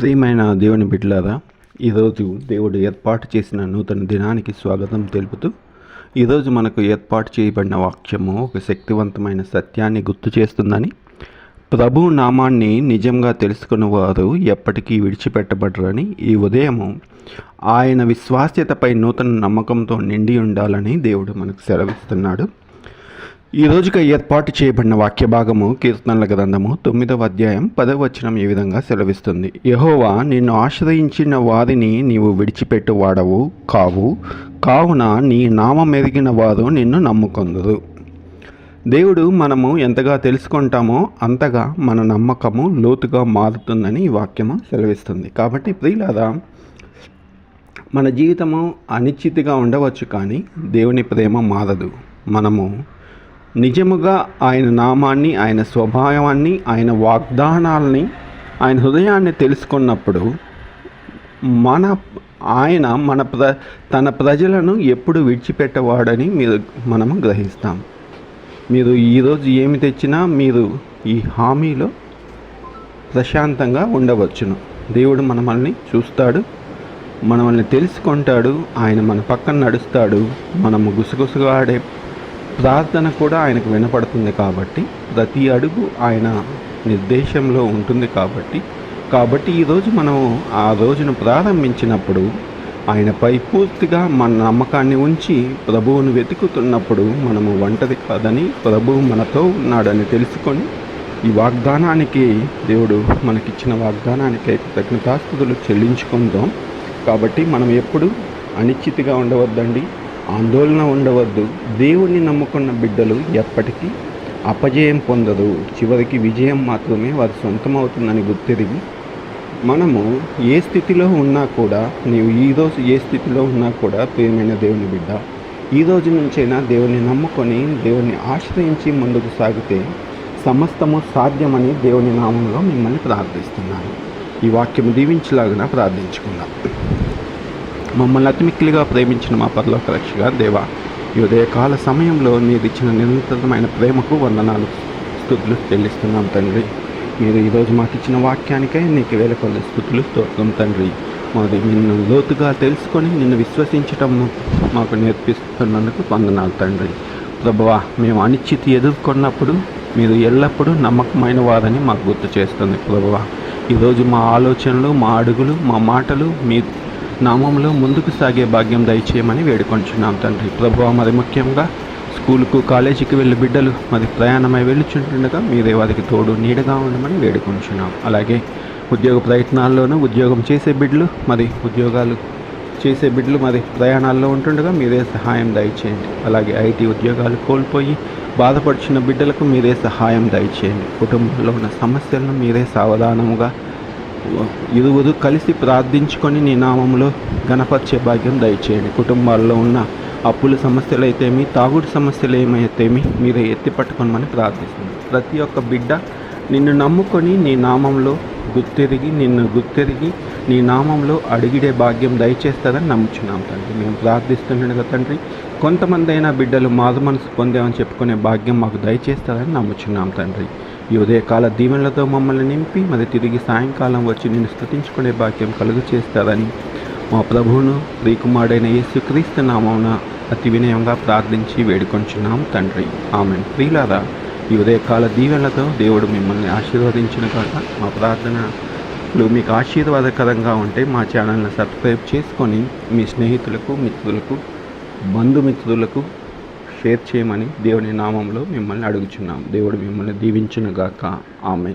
ప్రియమైన దేవుని బిడ్డలారా ఈరోజు దేవుడు ఏర్పాటు చేసిన నూతన దినానికి స్వాగతం తెలుపుతూ ఈరోజు మనకు ఏర్పాటు చేయబడిన వాక్యము ఒక శక్తివంతమైన సత్యాన్ని గుర్తు చేస్తుందని ప్రభు నామాన్ని నిజంగా తెలుసుకున్న వారు ఎప్పటికీ విడిచిపెట్టబడరని ఈ ఉదయము ఆయన విశ్వాస్యతపై నూతన నమ్మకంతో నిండి ఉండాలని దేవుడు మనకు సెలవిస్తున్నాడు. ఈ రోజుగా ఏర్పాటు చేయబడిన వాక్య భాగము కీర్తనల గ్రంథము తొమ్మిదవ అధ్యాయం పదవ వచనం ఈ విధంగా సెలవిస్తుంది. యహోవా నిన్ను ఆశ్రయించిన వారిని నీవు విడిచిపెట్టువాడవు కావు. కావున నీ నామం ఎరిగిన వారు నిన్ను నమ్ముకొందరు. దేవుడు మనము ఎంతగా తెలుసుకుంటామో అంతగా మన నమ్మకము లోతుగా మారుతుందని ఈ వాక్యము సెలవిస్తుంది. కాబట్టి ప్రియులారా మన జీవితము అనిశ్చితిగా ఉండవచ్చు కానీ దేవుని ప్రేమ మారదు. మనము నిజముగా ఆయన నామాన్ని ఆయన స్వభావాన్ని ఆయన వాగ్దానాల్ని ఆయన హృదయాన్ని తెలుసుకున్నప్పుడు మన ఆయన మన ప్ర తన ప్రజలను ఎప్పుడు విడిచిపెట్టవాడని మీరు మనము గ్రహిస్తాం. మీరు ఈరోజు ఏమి తెచ్చినా మీరు ఈ హామీలో ప్రశాంతంగా ఉండవచ్చును. దేవుడు మనమల్ని చూస్తాడు మనల్ని తెలుసుకుంటాడు ఆయన మన పక్కన నడుస్తాడు మనము గుసగుసగా ఆడే ప్రార్థన కూడా ఆయనకు వినపడుతుంది కాబట్టి ప్రతి అడుగు ఆయన నిర్దేశంలో ఉంటుంది కాబట్టి కాబట్టి ఈరోజు మనం ఆ రోజును ప్రారంభించినప్పుడు ఆయనపై పూర్తిగా మన నమ్మకాన్ని ఉంచి ప్రభువును వెతుకుతున్నప్పుడు మనము ఒంటరి కాదని ప్రభువు మనతో ఉన్నాడని తెలుసుకొని ఈ వాగ్దానానికి దేవుడు మనకిచ్చిన వాగ్దానానికి కృతజ్ఞతాస్తుతులు చెల్లించుకుందాం. కాబట్టి మనం ఎప్పుడు అనిశ్చితిగా ఉండవద్దండి. ఆందోళన ఉండవద్దు. దేవుణ్ణి నమ్ముకున్న బిడ్డలు ఎప్పటికీ అపజయం పొందదు. చివరికి విజయం మాత్రమే వారి సొంతమవుతుందని గుర్తిరిగి మనము ఏ స్థితిలో ఉన్నా కూడా నీవు ఈరోజు ఏ స్థితిలో ఉన్నా కూడా ప్రియమైన దేవుని బిడ్డ ఈ రోజు నుంచైనా దేవుని నమ్ముకొని దేవుని ఆశ్రయించి ముందుకు సాగితే సమస్తము సాధ్యమని దేవుని నామంలో మిమ్మల్ని ప్రార్థిస్తున్నాను. ఈ వాక్యము దీవించలాగిన ప్రార్థించుకుందాం. మమ్మల్ని అతిమిక్కిలిగా ప్రేమించిన మా పరలోక రక్షగా దేవా ఈ ఉదయకాల సమయంలో మీరు ఇచ్చిన నిరంతరమైన ప్రేమకు వందనాలు. స్థుతులు చెల్లిస్తున్నాం తండ్రి. మీరు ఈరోజు మాకు ఇచ్చిన వాక్యానికై నీకు వేల కొద్ది స్థుతులు స్తోత్రం తండ్రి. మాది నిన్ను లోతుగా తెలుసుకొని నిన్ను విశ్వసించటం మాకు నేర్పిస్తున్నందుకు వందనాలు తండ్రి. ప్రభువా మేము అనిశ్చితి ఎదుర్కొన్నప్పుడు మీరు ఎల్లప్పుడూ నమ్మకమైన వారని మాకు గుర్తు చేస్తుంది ప్రభువా. ఈరోజు మా ఆలోచనలు మా అడుగులు మా మాటలు మీ నామంలో ముందుకు సాగే భాగ్యం దయచేయమని వేడుకొంచున్నాం తండ్రి. ప్రభు మరి ముఖ్యంగా స్కూలుకు కాలేజీకి వెళ్ళి బిడ్డలు మరి ప్రయాణమై వెళ్ళుచుంటుండగా మీరే వారికి తోడు నీడగా ఉండమని వేడుకొంచున్నాం. అలాగే ఉద్యోగ ప్రయత్నాల్లోనూ ఉద్యోగం చేసే బిడ్డలు మరి ఉద్యోగాలు చేసే బిడ్డలు మరి ప్రయాణాల్లో ఉంటుండగా మీరే సహాయం దయచేయండి. అలాగే ఐటీ ఉద్యోగాలు కోల్పోయి బాధపడుచున్న బిడ్డలకు మీరే సహాయం దయచేయండి. కుటుంబంలో ఉన్న సమస్యలను మీరే సావధానముగా ఇరువురు కలిసి ప్రార్థించుకొని నీ నామంలో గణపరిచే భాగ్యం దయచేయండి. కుటుంబాల్లో ఉన్న అప్పుల సమస్యలు అయితేమి తాగుడు సమస్యలు ఏమైతేమి మీరే ఎత్తి పట్టుకోమని ప్రార్థిస్తుంది ప్రతి ఒక్క బిడ్డ నిన్ను నమ్ముకొని నీ నామంలో గుర్తెరిగి నిన్ను గుర్తెరిగి నీ నామంలో అడిగిడే భాగ్యం దయచేస్తారని నమ్ముచున్నాం తండ్రి. మేము ప్రార్థిస్తుండగా తండ్రి. కొంతమంది అయినా బిడ్డలు మారు మనసు పొందామని చెప్పుకునే భాగ్యం మాకు దయచేస్తారని నమ్ముచున్నాం తండ్రి. ఈ ఉదయకాల దీవెనలతో మమ్మల్ని నింపి మరి తిరిగి సాయంకాలం వచ్చి నిన్ను స్థుతించుకునే భాగ్యం కలుగు చేస్తారని మా ప్రభువును ప్రియకుమారుడైన యేసుక్రీస్తు నామమున అతి వినయంగా ప్రార్థించి వేడుకొంచున్నాం తండ్రి. ఆమె ప్రియులారా ఈ ఉదయకాల దీవెనలతో దేవుడు మిమ్మల్ని ఆశీర్వదించిన కాక మా ప్రార్థనలు మీకు ఆశీర్వాదకరంగా ఉంటే మా ఛానల్ని సబ్స్క్రైబ్ చేసుకొని మీ స్నేహితులకు మిత్రులకు బంధుమిత్రులకు షేర్ చేయమని దేవుని నామంలో మిమ్మల్ని అడుగుచున్నాం. దేవుడు మిమ్మల్ని దీవించునుగాక. ఆమె